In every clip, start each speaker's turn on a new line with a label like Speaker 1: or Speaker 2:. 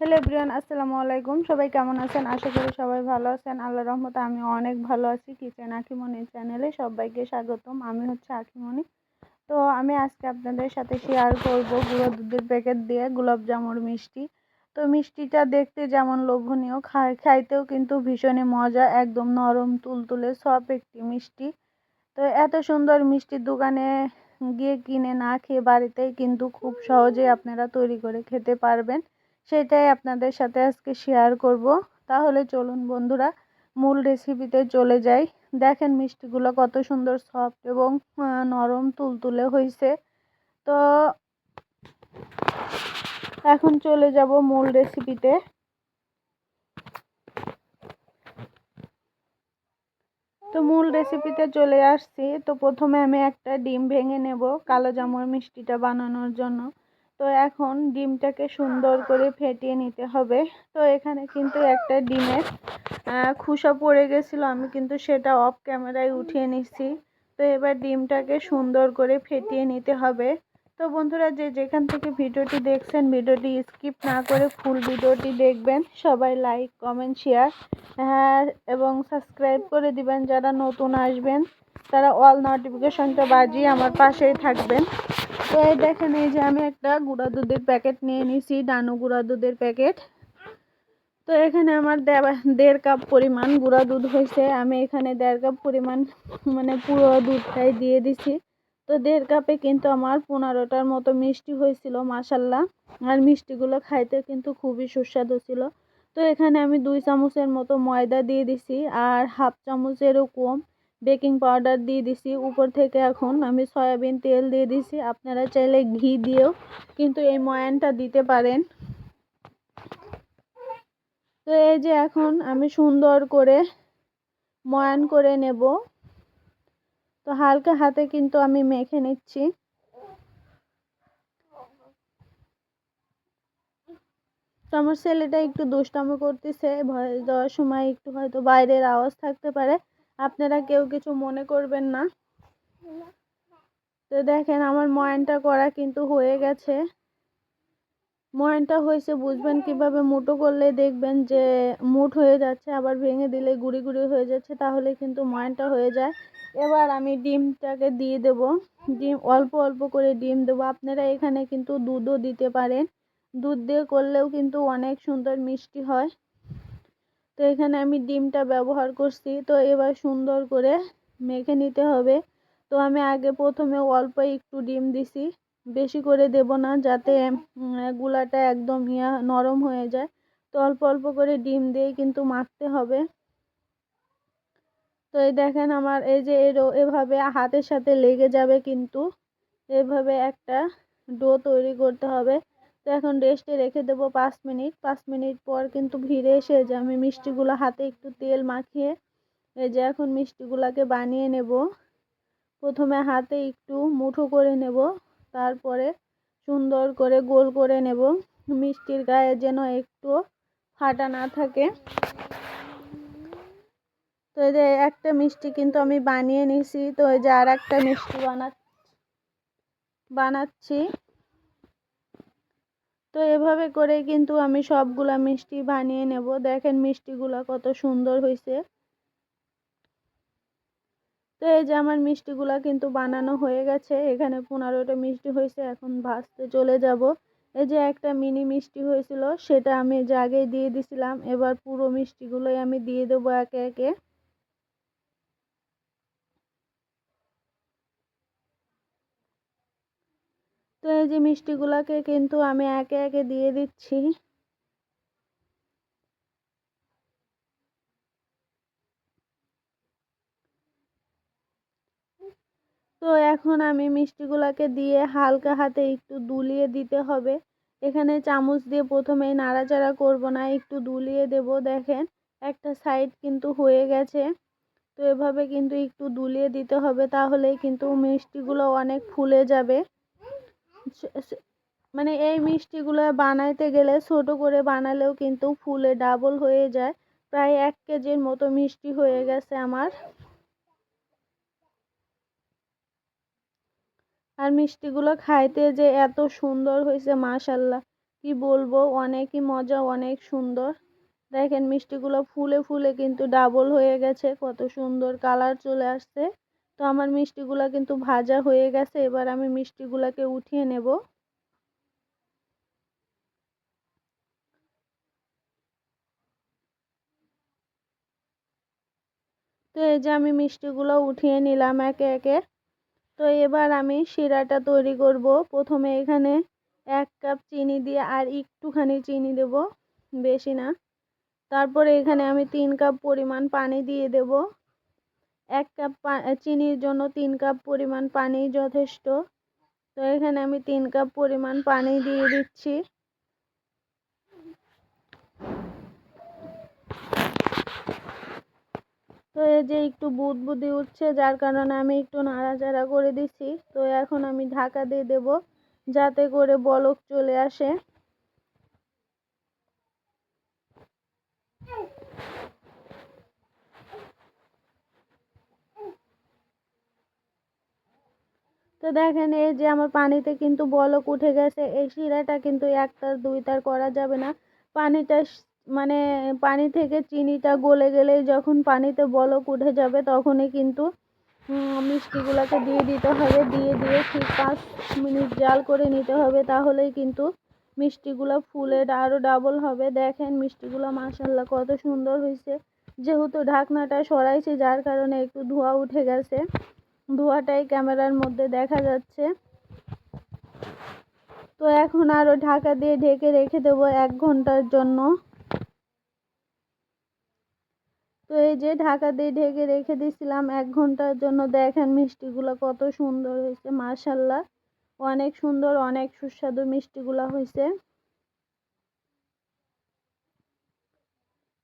Speaker 1: Hello everyone, আসসালামু আলাইকুম। সবাই কেমন আছেন? আশা করি সবাই ভালো আছেন। আল্লাহ রহমতে আমি অনেক ভালো আছি। কিচেন আখিমণি চ্যানেলে সবাইকে স্বাগতম। আমি হচ্ছে আখিমণি তো আমি আজকে আপনাদের সাথে শেয়ার করব গুঁড়ো দুধের প্যাকেট দিয়ে গোলাপ জামুর মিষ্টি। তো মিষ্টিটা দেখতে যেমন লোভনীয় খায় খাইতেও কিন্তু ভীষণই মজা, একদম নরম, তুলতুলে সব একটি মিষ্টি। তো এত সুন্দর মিষ্টির দোকানে গিয়ে কিনে না খেয়ে বাড়িতেই কিন্তু খুব সহজেই আপনারা তৈরি করে খেতে পারবেন। সেটাই আপনাদের সাথে আজকে শেয়ার করব। তাহলে চলুন বন্ধুরা, মূল রেসিপিতে চলে যাই। দেখেন মিষ্টিগুলো কত সুন্দর সফট এবং নরম তুলতুলে হয়েছে তো এখন চলে যাব মূল রেসিপিতে তো। মূল রেসিপিতে চলে আসছি। তো প্রথমে আমি একটা ডিম ভেঙে নেব কালো জামুর মিষ্টিটা বানানোর জন্য। তো এখন ডিমটাকে সুন্দর করে ফেটিয়ে নিতে হবে। তো এখানে কিন্তু একটা ডিমের খুসা পড়ে গেছিল। আমি কিন্তু সেটা অফ ক্যামেরায় উঠিয়ে নিচ্ছি। তো এবার ডিমটাকে সুন্দর করে ফেটিয়ে নিতে হবে। তো বন্ধুরা, যে যেখান থেকে ভিডিওটি দেখছেন, ভিডিওটি স্কিপ না করে ফুল ভিডিওটি দেখবেন। সবাই লাইক কমেন্ট শেয়ার হ্যাঁ এবং সাবস্ক্রাইব করে দিবেন। যারা নতুন আসবেন, তারা অল নোটিফিকেশনটা বাজিয়ে আমার পাশেই থাকবেন। তো এই দেখেন, এই যে আমি একটা গুঁড়া দুধের প্যাকেট নিয়ে নিছি, ডানু গুঁড়া দুধের প্যাকেট। তো এখানে আমার দেড় কাপ পরিমাণ গুঁড়া দুধ হয়েছে। আমি এখানে দেড় কাপ পরিমাণ মানে পুরো দুধটাই দিয়ে দিছি। তো দেড় কাপে কিন্তু আমার পনেরোটার মতো মিষ্টি হয়েছিল মাসাল্লাহ আর মিষ্টিগুলো খাইতে কিন্তু খুবই সুস্বাদু ছিল। তো এখানে আমি দুই চামচের মতো ময়দা দিয়ে দিছি, আর হাফ চামচেরও কম। বেকিং পাউডার দিয়ে দিছি। উপর থেকে এখন আমি সয়াবিন তেল দিয়ে দিছি। আপনারা চাইলে ঘি দিয়েও কিন্তু এই ময়ানটা দিতে পারেন। তো এই যে এখন আমি সুন্দর করে ময়ান করে নেব। তো হালকা হাতে কিন্তু আমি মেখে নিচ্ছি। তো আমার ছেলেটা একটু দুষ্টামি করতেছে। ভয় দেওয়ার সময় একটু হয়তো বাইরের আওয়াজ থাকতে পারে। আপনারা কেউ কিছু মনে করবেন না। তো দেখেন আমার ময়ানটা করা কিন্তু হয়ে গেছে। ময়ানটা হয়েছে বুঝবেন কীভাবে মুটো করলে দেখবেন যে মুঠ হয়ে যাচ্ছে আবার ভেঙে দিলে গুড়ি গুড়ি হয়ে যাচ্ছে তাহলে কিন্তু ময়ানটা হয়ে যায়। এবার আমি ডিমটাকে দিয়ে দেব। ডিম অল্প অল্প করে ডিম দেবো। আপনারা এখানে কিন্তু দুধও দিতে পারেন। দুধ দিয়ে করলেও কিন্তু অনেক সুন্দর মিষ্টি হয়। তো এখানে আমি ডিমটা ব্যবহার করছি। তো এবার সুন্দর করে মেখে নিতে হবে। তো আমি আগে প্রথমে অল্প একটু ডিম দিছি। বেশি করে দেব না যাতে গুলাটা একদম ইয়া নরম হয়ে যায়। তো অল্প অল্প করে ডিম দিয়েই কিন্তু মাখতে হবে। তো এই দেখেন আমার এই যে এভাবে হাতের সাথে লেগে যাবে কিন্তু। এভাবে একটা ডো তৈরি করতে হবে। তো এখন রেস্টে রেখে দেবো পাঁচ মিনিট। পাঁচ মিনিট পর কিন্তু ভিড়ে এসে যে আমি মিষ্টিগুলো হাতে একটু তেল মাখিয়ে এই যে এখন মিষ্টিগুলোকে বানিয়ে নেব। প্রথমে হাতে একটু মুঠো করে নেব, তারপরে সুন্দর করে গোল করে নেব। মিষ্টির গায়ে যেন একটু ফাটা না থাকে। তো এই যে একটা মিষ্টি কিন্তু আমি বানিয়ে নিছি। তো এই যে আর একটা মিষ্টি বানা, বানাচ্ছি। তো এভাবে করে কিন্তু আমি সবগুলা মিষ্টি বানিয়ে নেব। দেখেন মিষ্টিগুলো কত সুন্দর হয়েছে তো এই যে আমার মিষ্টিগুলা কিন্তু বানানো হয়ে গেছে। এখানে পনেরোটা মিষ্টি হয়েছে এখন ভাজতে চলে যাব। এই যে একটা মিনি মিষ্টি হয়েছিল সেটা আমি জাগে দিয়ে দিছিলাম। এবার পুরো মিষ্টিগুলোই আমি দিয়ে দেবো একে একে। তো এই যে মিষ্টিগুলোকে কিন্তু আমি একে একে দিয়ে দিচ্ছি। তো এখন আমি মিষ্টিগুলোকে দিয়ে হালকা হাতে একটু দুলিয়ে দিতে হবে। এখানে চামচ দিয়ে প্রথমে নাড়াচাড়া করব না, একটু দুলিয়ে দেব। দেখেন, একটা সাইড কিন্তু হয়ে গেছে। তো এভাবে কিন্তু একটু দুলিয়ে দিতে হবে তাহলে কিন্তু মিষ্টিগুলো অনেক ফুলে যাবে। মানে এই মিষ্টিগুলো বানাইতে গেলে ছোট করে বানালেও কিন্তু ফুলে ডাবল হয়ে যায়। প্রায় এক কেজির মতো মিষ্টি হয়ে গেছে আমার। আর মিষ্টিগুলো খাইতে যে এত সুন্দর হয়েছে, মাশাল্লাহ। কি বলব, অনেকই মজা, অনেক সুন্দর। দেখেন মিষ্টিগুলো ফুলে ফুলে কিন্তু ডাবল হয়ে গেছে, কত সুন্দর কালার চলে আসছে। তো আমার মিষ্টিগুলো কিন্তু ভাজা হয়ে গেছে, এবার আমি মিষ্টিগুলোকে উঠিয়ে নেব। তো এই যে আমি মিষ্টিগুলো উঠিয়ে নিলাম একে একে। তো এবার আমি শিরাটা তৈরি করব। প্রথমে এখানে এক কাপ চিনি দিয়ে আর একটুখানি চিনি দেব, বেশি না। তারপরে এখানে আমি তিন কাপ পরিমাণ পানি দিয়ে দেব। এক কাপ চিনির জন্য তিন কাপ পরিমাণ পানি যথেষ্ট। তো এখানে আমি তিন কাপ পরিমাণ পানি দিয়ে দিচ্ছি। তো এই যে একটু বুদ বুদি উঠছে, যার কারণে আমি একটু নাড়াচাড়া করে দিচ্ছি। তো এখন আমি ঢাকা দিয়ে দেব, যাতে করে বলক চলে আসে। তো দেখেন, এই যে আমার পানিতে কিন্তু বলক উঠে গেছে, এই শিরাটা কিন্তু একটার দুইটার করা যাবে না। পানিটা মানে পানি থেকে চিনিটা গলে গেলে যখন পানিতে বলক উঠে যাবে তখনই কিন্তু মিষ্টিগুলোকে দিয়ে দিতে হবে, দিয়ে দিয়ে ঠিক পাঁচ মিনিট জাল করে নিতে হবে, তাহলেই কিন্তু মিষ্টিগুলো ফুলের আরও ডাবল হবে। দেখেন মিষ্টিগুলো মাসাল্লাহ কত সুন্দর হয়েছে। যেহেতু ঢাকনাটা সরাইছি, যার কারণে একটু ধোঁয়া উঠে গেছে। ধোঁয়াটাই ক্যামেরার মধ্যে দেখা যাচ্ছে। তো এখন আরও ঢাকা দিয়ে ঢেকে রেখে দেবো এক ঘণ্টার জন্য। তো এই যে ঢাকা দিয়ে ঢেকে রেখে দিয়েছিলাম এক ঘণ্টার জন্য। দেখেন মিষ্টিগুলো কত সুন্দর হয়েছে মার্শাল্লাহ অনেক সুন্দর, অনেক সুস্বাদু মিষ্টিগুলো হয়েছে।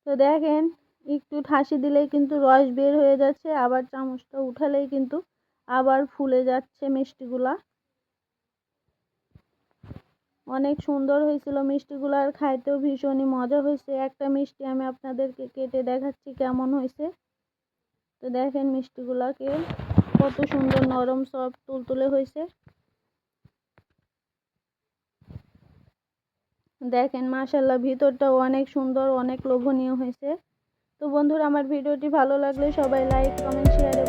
Speaker 1: তো দেখেন, একটু ঠাসি দিলেই কিন্তু রস বের হয়ে যাচ্ছে, আবার চামচটা উঠালেই কিন্তু আবার ফুলে যাচ্ছে মিষ্টিগুলা। অনেক সুন্দর হয়েছিল মিষ্টিগুলো আর খাইতেও ভীষণই মজা হয়েছে। একটা মিষ্টি আমি আপনাদেরকে কেটে দেখাচ্ছি কেমন হয়েছে। তো দেখেন মিষ্টিগুলাকে কত সুন্দর নরম সব তুলতুলে হয়েছে। দেখেন মাশাল্লাহ ভিতরটাও অনেক সুন্দর, অনেক লোভনীয় হয়েছে। তো বন্ধুরা, আমার ভিডিওটি ভালো লাগলে সবাই লাইক কমেন্ট শেয়ার